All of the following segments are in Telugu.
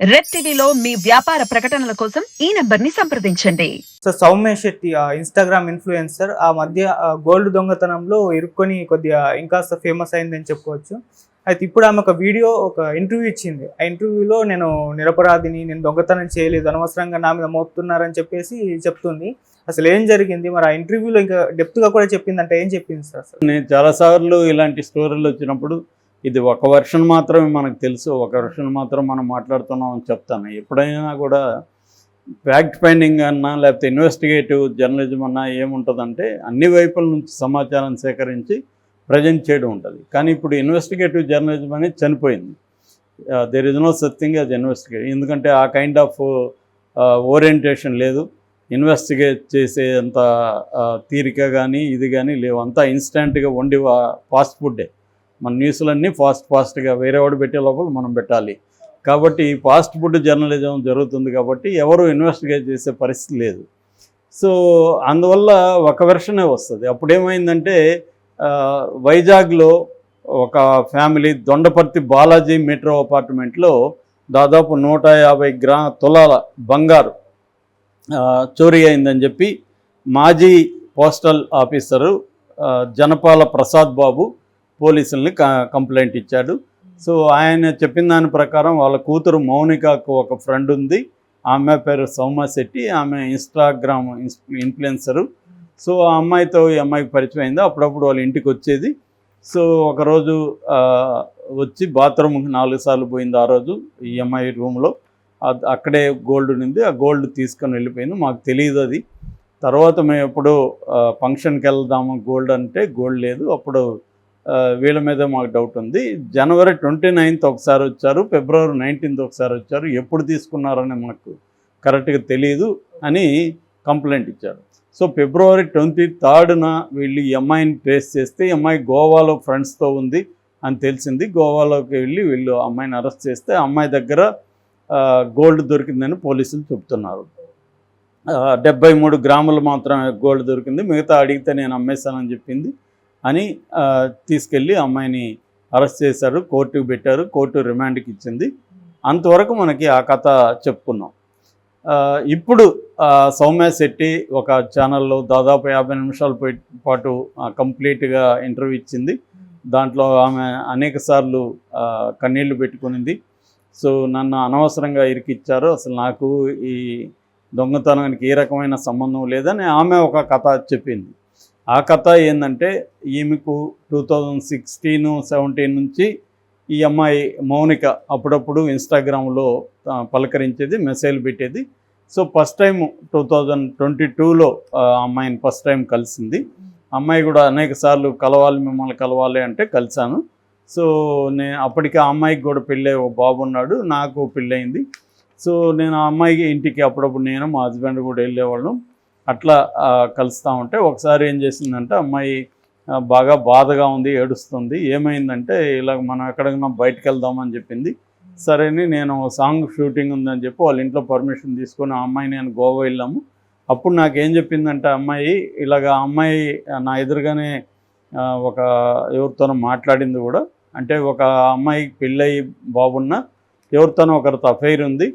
రెడ్ టీవీలో మీ వ్యాపార ప్రకటనల కోసం ఈ నంబర్ని సంప్రదించండి. సో సౌమ్య శెట్టి ఆ ఇన్స్టాగ్రామ్ ఇన్ఫ్లుయెన్సర్ ఆ మధ్య గోల్డ్ దొంగతనంలో ఇరుక్కొని కొద్దిగా ఇంకాస్త ఫేమస్ అయిందని చెప్పుకోవచ్చు. అయితే ఇప్పుడు ఆమె ఒక వీడియో ఒక ఇంటర్వ్యూ ఇచ్చింది. ఆ ఇంటర్వ్యూలో నేను నిరపరాధిని నేను దొంగతనం చేయలేదు అనవసరంగా నా మీద మోపుతున్నారని చెప్పేసి చెప్తుంది. అసలు ఏం జరిగింది? మరి ఆ ఇంటర్వ్యూలో ఇంకా డెప్త్గా కూడా చెప్పిందంటే ఏం చెప్పింది సార్ అసలు? నేను చాలాసార్లు ఇలాంటి స్టోరీలు వచ్చినప్పుడు ఇది ఒక వర్షన్ మాత్రమే మనకు తెలుసు ఒక వర్షన్ మాత్రం మనం మాట్లాడుతున్నాం అని చెప్తాను. ఎప్పుడైనా కూడా ఫ్యాక్ట్ ఫైండింగ్ అన్నా లేకపోతే ఇన్వెస్టిగేటివ్ జర్నలిజం అన్నా ఏముంటుందంటే అన్ని వైపుల నుంచి సమాచారం సేకరించి ప్రజెంట్ చేయడం ఉంటుంది. కానీ ఇప్పుడు ఇన్వెస్టిగేటివ్ జర్నలిజం అనేది చనిపోయింది. దేర్ ఇస్ నో సచ్ అది ఇన్వెస్టిగేట్ ఎందుకంటే ఆ కైండ్ ఆఫ్ ఓరియంటేషన్ లేదు. ఇన్వెస్టిగేట్ చేసే అంత తీరిక కానీ ఇది కానీ లేవు. అంతా ఇన్స్టెంట్గా వండి ఫాస్ట్ ఫుడ్డే మన న్యూస్లన్నీ ఫాస్ట్ ఫాస్ట్గా వేరే వాడు పెట్టే లోపల మనం పెట్టాలి. కాబట్టి ఫాస్ట్ ఫుడ్ జర్నలిజం జరుగుతుంది కాబట్టి ఎవరు ఇన్వెస్టిగేట్ చేసే పరిస్థితి లేదు. సో అందువల్ల ఒక వెర్షనే వస్తుంది. అప్పుడు ఏమైందంటే వైజాగ్లో ఒక ఫ్యామిలీ దొండపర్తి బాలాజీ మెట్రో అపార్ట్మెంట్లో దాదాపు నూట యాభై గ్రా తులాల బంగారు చోరీ అయిందని చెప్పి మాజీ పోస్టల్ ఆఫీసరు జనపాల ప్రసాద్ బాబు పోలీసుల్ని క- కంప్లైంట్ ఇచ్చాడు. సో ఆయన చెప్పిన దాని ప్రకారం వాళ్ళ కూతురు మౌనికకు ఒక ఫ్రెండ్ ఉంది. ఆమె పేరు సౌమ్య శెట్టి. ఆమె ఇన్స్టాగ్రామ్ ఇన్ఫ్లుయెన్సరు సో ఆ అమ్మాయితో ఈ అమ్మాయికి పరిచయం అయింది. అప్పుడప్పుడు వాళ్ళ ఇంటికి వచ్చేది. సో ఒకరోజు వచ్చి బాత్రూమ్కి నాలుగు సార్లు పోయింది ఆ రోజు ఈ అమ్మాయి రూమ్లో. అక్కడే గోల్డ్ ఉంది ఆ గోల్డ్ తీసుకొని వెళ్ళిపోయింది. మాకు తెలియదు అది. తర్వాత మేము ఎప్పుడు ఫంక్షన్కి వెళ్దాము గోల్డ్ అంటే గోల్డ్ లేదు. అప్పుడు వీళ్ళ మీద మాకు డౌట్ ఉంది. జనవరి ట్వంటీ నైన్త్ ఒకసారి వచ్చారు ఫిబ్రవరి నైన్టీన్త్ ఒకసారి వచ్చారు ఎప్పుడు తీసుకున్నారని మాకు కరెక్ట్గా తెలియదు అని కంప్లైంట్ ఇచ్చారు. సో ఫిబ్రవరి ట్వంటీ థర్డ్న వీళ్ళు ఈ అమ్మాయిని ట్రేస్ చేస్తే ఈ అమ్మాయి గోవాలో ఫ్రెండ్స్తో ఉంది అని తెలిసింది. గోవాలోకి వెళ్ళి వీళ్ళు ఆ అమ్మాయిని అరెస్ట్ చేస్తే అమ్మాయి దగ్గర గోల్డ్ దొరికిందని పోలీసులు చెప్తున్నారు. డెబ్బై మూడు గ్రాములు మాత్రమే గోల్డ్ దొరికింది. మిగతా అడిగితే నేను అమ్మేశానని చెప్పింది. అని తీసుకెళ్ళి అమ్మాయిని అరెస్ట్ చేశారు కోర్టుకు పెట్టారు కోర్టు రిమాండ్కి ఇచ్చింది. అంతవరకు మనకి ఆ కథ చెప్పుకున్నాం. ఇప్పుడు సౌమ్య శెట్టి ఒక ఛానల్లో దాదాపు యాభై నిమిషాల పాటు కంప్లీట్గా ఇంటర్వ్యూ ఇచ్చింది. దాంట్లో ఆమె అనేక సార్లు కన్నీళ్ళు పెట్టుకునింది. సో నన్ను అనవసరంగా ఇరికిచ్చారు. అసలు నాకు ఈ దొంగతనానికి ఏ రకమైన సంబంధం లేదని ఆమె ఒక కథ చెప్పింది. ఆ కథ ఏంటంటే ఈమెకు టూ థౌజండ్ సిక్స్టీన్ సెవెంటీన్ నుంచి ఈ అమ్మాయి మౌనిక అప్పుడప్పుడు ఇన్స్టాగ్రామ్లో పలకరించేది మెసేజ్ పెట్టేది. So first time two thousand twenty టూలో అమ్మాయిని ఫస్ట్ టైం కలిసింది. అమ్మాయి కూడా అనేక సార్లు కలవాలి మిమ్మల్ని కలవాలి అంటే కలిశాను. సో నేను అప్పటికి ఆ అమ్మాయికి కూడా పెళ్ళే ఒక బాబు ఉన్నాడు నాకు పెళ్ళయింది. సో నేను ఆ అమ్మాయికి ఇంటికి అప్పుడప్పుడు నేను మా హస్బెండ్ కూడా వెళ్ళేవాళ్ళం. అట్లా కలుస్తూ ఉంటే ఒకసారి ఏం చేసిందంటే అమ్మాయి బాగా బాధగా ఉంది ఏడుస్తుంది ఏమైందంటే ఇలా మనం ఎక్కడికైనా బయటకు వెళ్దామని చెప్పింది. సరే అని నేను సాంగ్ షూటింగ్ ఉందని చెప్పి వాళ్ళ ఇంట్లో పర్మిషన్ తీసుకొని ఆ అమ్మాయి నేను గోవా వెళ్ళాము. అప్పుడు నాకు ఏం చెప్పిందంటే అమ్మాయి ఇలాగ అమ్మాయి నా ఎదురుగానే ఒక ఎవరితోనో మాట్లాడింది కూడా. అంటే ఒక అమ్మాయికి పెళ్ళయి బాబున్న ఎవరితోనో ఒకరితో అఫైర్ ఉంది.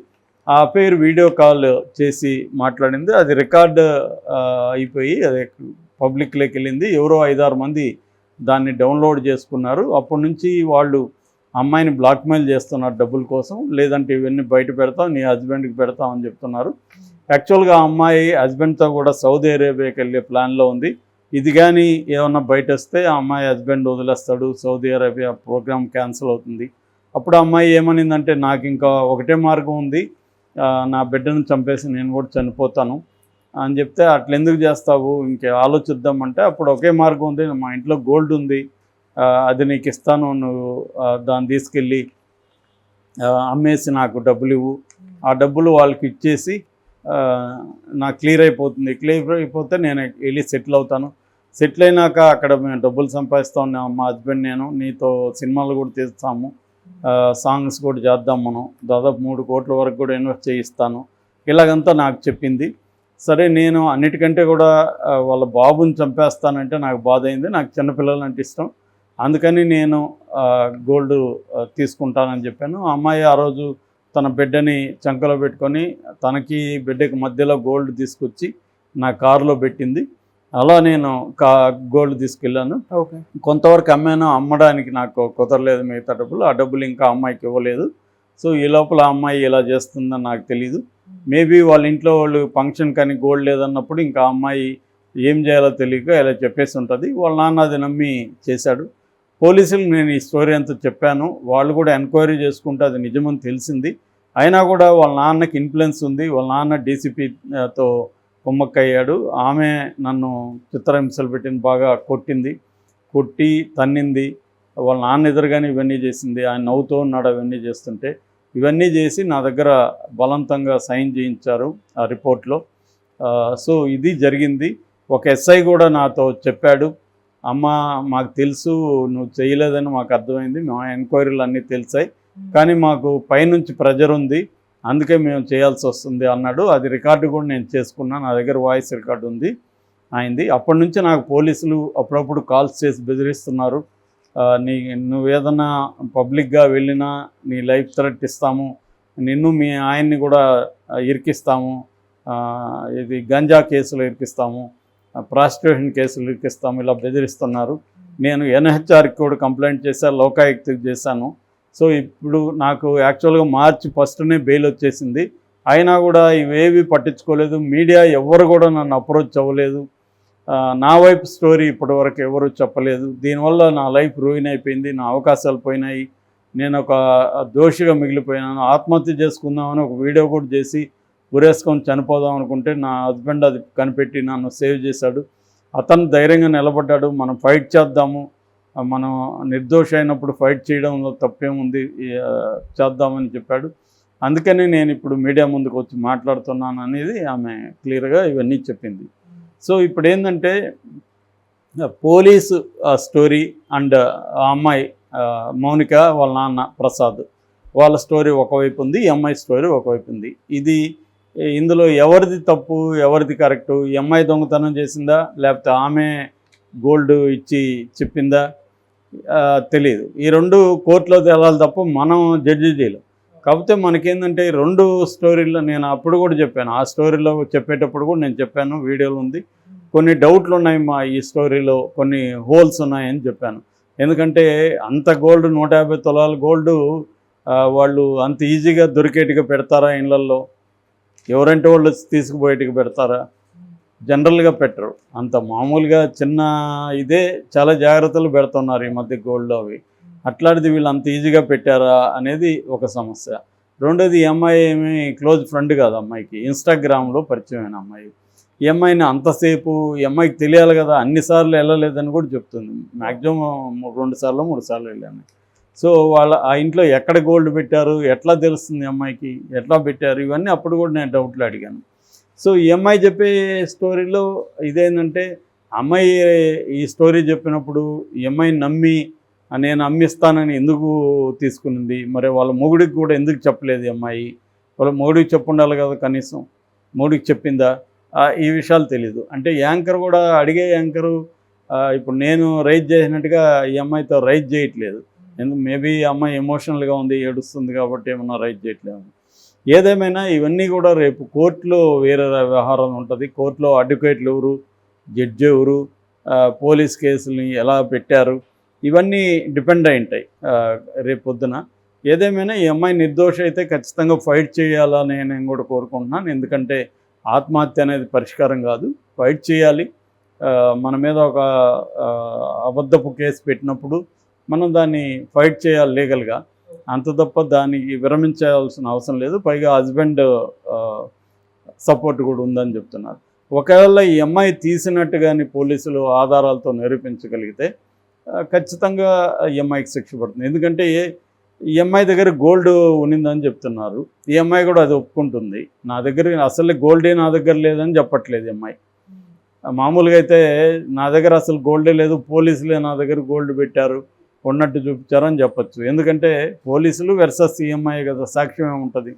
ఆ పేరు వీడియో కాల్ చేసి మాట్లాడింది. అది రికార్డ్ అయిపోయి అది పబ్లిక్లోకి వెళ్ళింది. ఎవరో ఐదారు మంది దాన్ని డౌన్లోడ్ చేసుకున్నారు. అప్పటి నుంచి వాళ్ళు అమ్మాయిని బ్లాక్మెయిల్ చేస్తున్నారు డబ్బుల కోసం. లేదంటే ఇవన్నీ బయట పెడతాం నీ హస్బెండ్కి పెడతాం అని చెప్తున్నారు. యాక్చువల్గా ఆ అమ్మాయి హస్బెండ్తో కూడా సౌదీ అరేబియాకి వెళ్ళే ప్లాన్లో ఉంది. ఇది కానీ ఏమన్నా బయట వస్తే ఆ అమ్మాయి హస్బెండ్ వదిలేస్తాడు. సౌదీ అరేబియా ప్రోగ్రామ్ క్యాన్సిల్ అవుతుంది. అప్పుడు అమ్మాయి ఏమనిందంటే నాకు ఇంకా ఒకటే మార్గం ఉంది. నా బిడ్డను చంపేసి నేను కూడా చనిపోతాను అని చెప్తే అట్లెందుకు చేస్తావు? ఇంకే ఆలోచిద్దామంటే అప్పుడు ఒకే మార్గం ఉంది. మా ఇంట్లో గోల్డ్ ఉంది. అది నీకు ఇస్తాను. నువ్వు దాన్ని తీసుకెళ్ళి అమ్మేసి నాకు డబ్బులు ఇవ్వు. ఆ డబ్బులు వాళ్ళకి ఇచ్చేసి నాకు క్లియర్ అయిపోతుంది. క్లియర్ అయిపోతే నేను వెళ్ళి సెటిల్ అవుతాను. సెటిల్ అయినాక అక్కడ మేము డబ్బులు సంపాదిస్తా మా హస్బెండ్ నేను నీతో సినిమాలు కూడా తీస్తాము. సాంగ్స్ కూడా చేద్దాం మనం. దాదాపు మూడు కోట్ల వరకు కూడా ఇన్వెస్ట్ చేయిస్తాను. ఇలాగంతా నాకు చెప్పింది. సరే నేను అన్నిటికంటే కూడా వాళ్ళ బాబుని చంపేస్తానంటే నాకు బాధ అయింది నాకు చిన్నపిల్లలు అంటే ఇష్టం. అందుకని నేను గోల్డ్ తీసుకుంటానని చెప్పాను. అమ్మాయి ఆ రోజు తన బిడ్డని చంకలో పెట్టుకొని తనకి బిడ్డకి మధ్యలో గోల్డ్ తీసుకొచ్చి నా కారులో పెట్టింది. అలా నేను కా గోల్డ్ తీసుకెళ్ళాను. కొంతవరకు అమ్మాను అమ్మడానికి నాకు కుదరలేదు మిగతా డబ్బులు. ఆ డబ్బులు ఇంకా అమ్మాయికి ఇవ్వలేదు. సో ఈ లోపల అమ్మాయి ఇలా చేస్తుందని నాకు తెలియదు మేబీ వాళ్ళ ఇంట్లో వాళ్ళు ఫంక్షన్ కానీ గోల్డ్ లేదన్నప్పుడు ఇంకా అమ్మాయి ఏం చేయాలో తెలియక ఇలా చెప్పేసి ఉంటుంది. వాళ్ళ నాన్న అది నమ్మి చేశాడు. పోలీసులు నేను ఈ స్టోరీ అంతా చెప్పాను. వాళ్ళు కూడా ఎంక్వైరీ చేసుకుంటే అది నిజమని తెలిసింది. అయినా కూడా వాళ్ళ నాన్నకి ఇన్ఫ్లుయెన్స్ ఉంది. వాళ్ళ నాన్న డీసీపీతో కుమ్మక్కయ్యాడు. ఆమె నన్ను చిత్రహింసలు పెట్టింది బాగా కొట్టింది. కొట్టి తన్నింది. వాళ్ళ నాన్న ఎదురుగానే ఇవన్నీ చేసింది. ఆయన నవ్వుతూ ఉన్నాడు అవన్నీ చేస్తుంటే. ఇవన్నీ చేసి నా దగ్గర బలవంతంగా సైన్ చేయించారు ఆ రిపోర్ట్లో. సో ఇది జరిగింది. ఒక ఎస్ఐ కూడా నాతో చెప్పాడు. అమ్మ మాకు తెలుసు నువ్వు చేయలేదని మాకు అర్థమైంది. మా ఎంక్వైరీలు అన్నీ తెలిసాయి. కానీ మాకు పైనుంచి ప్రెజర్ ఉంది. అందుకే మేము చేయాల్సి వస్తుంది అన్నాడు. అది రికార్డు కూడా నేను చేసుకున్నాను. నా దగ్గర వాయిస్ రికార్డు ఉంది అయింది. అప్పటి నుంచి నాకు పోలీసులు అప్పుడప్పుడు కాల్స్ చేసి బెదిరిస్తున్నారు. నీ నువ్వు ఏదన్నా పబ్లిక్గా వెళ్ళినా నీ లైఫ్ థ్రెట్ ఇస్తాము నిన్ను మీ ఆయన్ని కూడా ఇరికిస్తాము ఇది గంజా కేసులు ఇరికిస్తాము ప్రాసిక్యూషన్ కేసులు ఇరికిస్తాము ఇలా బెదిరిస్తున్నారు. నేను ఎన్హెచ్ఆర్కి కూడా కంప్లైంట్ చేశాను లోకాయుక్తకి చేశాను. సో ఇప్పుడు నాకు యాక్చువల్గా మార్చి ఫస్ట్నే బెయిల్ వచ్చేసింది. అయినా కూడా ఇవేవి పట్టించుకోలేదు. మీడియా ఎవరు కూడా నన్ను అప్రోచ్ అవ్వలేదు. నా వైపు స్టోరీ ఇప్పటివరకు ఎవరు చెప్పలేదు. దీనివల్ల నా లైఫ్ రూయిన్ అయిపోయింది. నా అవకాశాలు పోయినాయి. నేను ఒక దోషిగా మిగిలిపోయినాను. ఆత్మహత్య చేసుకుందామని ఒక వీడియో కూడా చేసి ఉరేసుకొని చనిపోదాం అనుకుంటే నా హస్బెండ్ అది కనిపెట్టి నన్ను సేవ్ చేశాడు. అతను ధైర్యంగా నిలబడ్డాడు. మనం ఫైట్ చేద్దాము. మనం నిర్దోష అయినప్పుడు ఫైట్ చేయడంలో తప్పేముంది చేద్దామని చెప్పాడు. అందుకని నేను ఇప్పుడు మీడియా ముందుకు వచ్చి మాట్లాడుతున్నాను అనేది ఆమె క్లియర్గా ఇవన్నీ చెప్పింది. సో ఇప్పుడు ఏంటంటే పోలీసు స్టోరీ అండ్ ఆ అమ్మాయి మౌనిక వాళ్ళ నాన్న ప్రసాద్ వాళ్ళ స్టోరీ ఒకవైపు ఉంది ఈ అమ్మాయి స్టోరీ ఒకవైపు ఉంది. ఇది ఇందులో ఎవరిది తప్పు ఎవరిది కరెక్టు ఈ అమ్మాయి దొంగతనం చేసిందా లేకపోతే ఆమె గోల్డ్ ఇచ్చి చెప్పిందా? తెలియదు ఈ రెండు కోర్టులో తేలాలి తప్ప మనం జడ్జి చేయలేం. కాకపోతే మనకేంటంటే రెండు స్టోరీల్లో నేను అప్పుడు కూడా చెప్పాను. ఆ స్టోరీలో చెప్పేటప్పుడు కూడా నేను చెప్పాను. వీడియోలో ఉంది. కొన్ని డౌట్లు ఉన్నాయి మా ఈ స్టోరీలో. కొన్ని హోల్స్ ఉన్నాయని చెప్పాను. ఎందుకంటే అంత గోల్డ్ నూట యాభై తులాల గోల్డ్ వాళ్ళు అంత ఈజీగా దొరికేట్టుగా పెడతారా ఇళ్ళల్లో ఎవరంటే వాళ్ళు వచ్చి తీసుకుపోయేట్టుగా పెడతారా? జనరల్గా పెట్టరు. అంత మామూలుగా చిన్న ఇదే చాలా జాగ్రత్తలు పెడుతున్నారు ఈ మధ్య గోల్డ్ అవి. అట్లాంటిది వీళ్ళు అంత ఈజీగా పెట్టారా అనేది ఒక సమస్య. రెండోది ఈ అమ్మాయి ఏమి క్లోజ్ ఫ్రెండ్ కాదు అమ్మాయికి. ఇన్స్టాగ్రామ్లో పరిచయమైన అమ్మాయి. ఈ అమ్మాయిని అంతసేపు ఈ అమ్మాయికి తెలియాలి కదా అన్నిసార్లు వెళ్ళలేదని కూడా చెప్తుంది. మ్యాక్సిమం రెండు సార్లు మూడు సార్లు వెళ్ళాను. సో వాళ్ళ ఆ ఇంట్లో ఎక్కడ గోల్డ్ పెట్టారు ఎట్లా తెలుస్తుంది అమ్మాయికి ఎట్లా పెట్టారు ఇవన్నీ అప్పుడు కూడా నేను డౌట్లు అడిగాను. సో ఈ అమ్మాయి చెప్పే స్టోరీలో ఇదేంటంటే అమ్మాయి ఈ స్టోరీ చెప్పినప్పుడు ఈ అమ్మాయిని నమ్మి నేను అమ్మిస్తానని ఎందుకు తీసుకునింది? మరి వాళ్ళ మొగుడికి కూడా ఎందుకు చెప్పలేదు అమ్మాయి? వాళ్ళ మొగుడికి చెప్పుండాలి కదా కనీసం? మొగుడికి చెప్పిందా? ఈ విషయాలు తెలీదు. అంటే యాంకర్ కూడా అడిగే యాంకరు ఇప్పుడు నేను రైజ్ చేసినట్టుగా ఈ అమ్మాయితో రైజ్ చేయట్లేదు. ఎందుకు? మేబీ అమ్మాయి ఎమోషనల్గా ఉంది ఏడుస్తుంది కాబట్టి ఏమన్నా రైజ్ చేయట్లేదు ఏదేమైనా ఇవన్నీ కూడా రేపు కోర్టులో వేరే వ్యవహారం ఉంటుంది. కోర్టులో అడ్వకేట్లు ఎవరు? జడ్జి ఎవరు? పోలీస్ కేసుల్ని ఎలా పెట్టారు? ఇవన్నీ డిపెండ్ అయి ఉంటాయి రేపు పొద్దున. ఏదేమైనా ఈ అమ్మాయి నిర్దోష అయితే ఖచ్చితంగా ఫైట్ చేయాలని నేను కూడా కోరుకుంటున్నాను. ఎందుకంటే ఆత్మహత్య అనేది పరిష్కారం కాదు. ఫైట్ చేయాలి. మన మీద ఒక అబద్ధపు కేసు పెట్టినప్పుడు మనం దాన్ని ఫైట్ చేయాలి లీగల్గా అంత తప్ప దానికి విరమించాల్సిన అవసరం లేదు. పైగా హస్బెండ్ సపోర్ట్ కూడా ఉందని చెప్తున్నారు. ఒకవేళ ఈ అమ్మాయి తీసినట్టు కానీ పోలీసులు ఆధారాలతో నిరూపించగలిగితే ఖచ్చితంగా ఈ అమ్మాయికి శిక్ష పడుతుంది. ఎందుకంటే ఈ అమ్మాయి దగ్గర గోల్డ్ ఉన్నిందని చెప్తున్నారు. ఈ అమ్మాయి కూడా అది ఒప్పుకుంటుంది. నా దగ్గర అసలు గోల్డే నా దగ్గర లేదని చెప్పట్లేదు ఈ అమ్మాయి. మామూలుగా అయితే నా దగ్గర అసలు గోల్డే లేదు పోలీసులే నా దగ్గర గోల్డ్ పెట్టారు. ఉన్నట్టు చూపించారని చెప్పచ్చు. ఎందుకంటే పోలీసులు వెర్సస్ ఈ అమ్మాయి కదా సాక్ష్యం ఏముంటుంది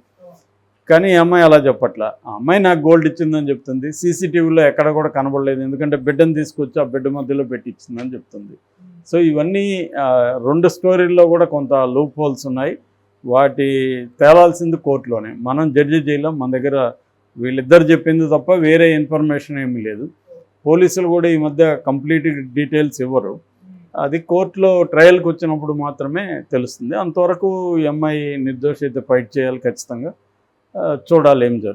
కానీ ఈ అమ్మాయి అలా చెప్పట్లా. ఆ అమ్మాయి నాకు గోల్డ్ ఇచ్చిందని చెప్తుంది. సీసీటీవీలో ఎక్కడ కూడా కనబడలేదు. ఎందుకంటే బిడ్డను తీసుకొచ్చి ఆ బిడ్డ మధ్యలో పెట్టి ఇచ్చిందని చెప్తుంది. సో ఇవన్నీ రెండు స్టోరీల్లో కూడా కొంత లూప్ హోల్స్ ఉన్నాయి. వాటి తేలాల్సింది కోర్టులోనే. మనం జడ్జి చేయలేం మన దగ్గర వీళ్ళిద్దరు చెప్పింది తప్ప వేరే ఇన్ఫర్మేషన్ ఏమీ లేదు. పోలీసులు కూడా ఈ మధ్య కంప్లీట్ డీటెయిల్స్ ఇవ్వరు. అది కోర్టులో ట్రయల్కి వచ్చినప్పుడు మాత్రమే తెలుస్తుంది. అంతవరకు ఎంఐ నిర్దోషిత నిర్దోషి అయితే ఫైట్ చేయాలి ఖచ్చితంగా. చూడాలి ఏం జరుగుతుంది.